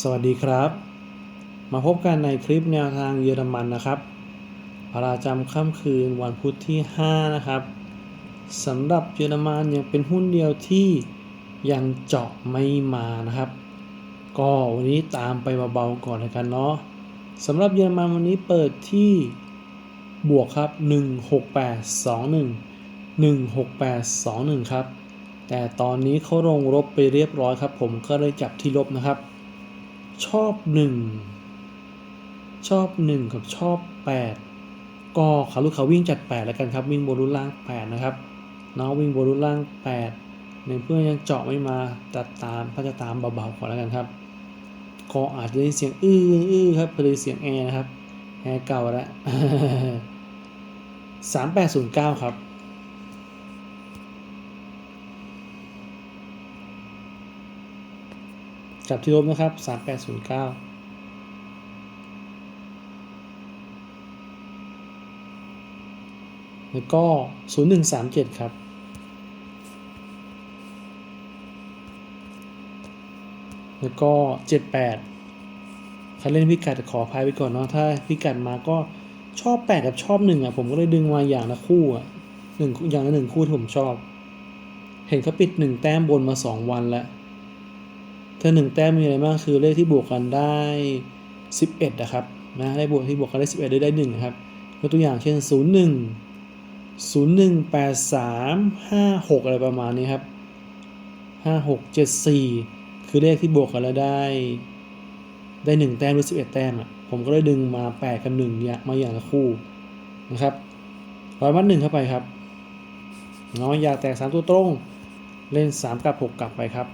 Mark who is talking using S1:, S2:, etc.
S1: สวัสดีครับ มาพบกันในคลิปแนวทางเยอรมันนะครับประจำค่ำคืนวันพุธที่ 5 นะครับสำหรับเยอรมันยังเป็นหุ้นเดียวที่ยังเจาะไม่มานะครับ ก็วันนี้ตามไปเบาๆก่อนเลยกันเนาะสำหรับเยอรมันวันนี้เปิดที่บวกครับ 16821 16821 ครับ แต่ตอนนี้เขาลงลบไปเรียบร้อยครับ ผมก็เลยจับที่ลบนะครับ ชอบ1ชอบ1กับชอบ8ก็ขาลูกเขาวิ่งจัด8แล้วกันครับวิ่งบนรุ่นล่าง8นะครับน้องวิ่งบนรุ่นล่าง8ในเพื่อนยังเจาะไม่มาตัดตามก็จะตามเบาๆก่อนแล้วกันครับก็อาจจะได้เสียงอื้ออื้อครับพอดีเสียงแอร์นะครับแอร์เก่าแล้ว3809ครับ จับที่ลบนะครับ 3809แล้วก็ 0137 ครับ แล้วก็ 78ใครเล่นพิกัดขออภัยไปก่อนเนาะ ถ้าพิกัดมาก็ชอบ 8 กับชอบ 1 อะ ผมก็เลยดึงมาอย่างละคู่อะหนึ่งอย่างละหนึ่งคู่ที่ผมชอบ เห็นเขาปิด 1 แต้มบนมา 2 วันแล้ว ถ้าหนึ่งแต้มมีอะไรบ้างคือเลขที่บวกกันได้ 11นะครับนะเลขบวกที่บวกกันได้ 11ได้ได้1นะครับยกตัวอย่างเช่น 0 1 0 1 8 3 5 6 อะไรประมาณนี้ครับ 5 6 7 4 คือเลขที่บวกกันแล้วได้ได้ 1 แต้มหรือ 11 แต้มอะผมก็เลยดึงมา 8 กับ1เนี่ยมาอย่างละคู่นะครับร้อยมัดหนึ่งเข้าไปครับเนาะอย่าแตก 3 ตัวตรง เล่น 3 กับ 6 กลับไปครับ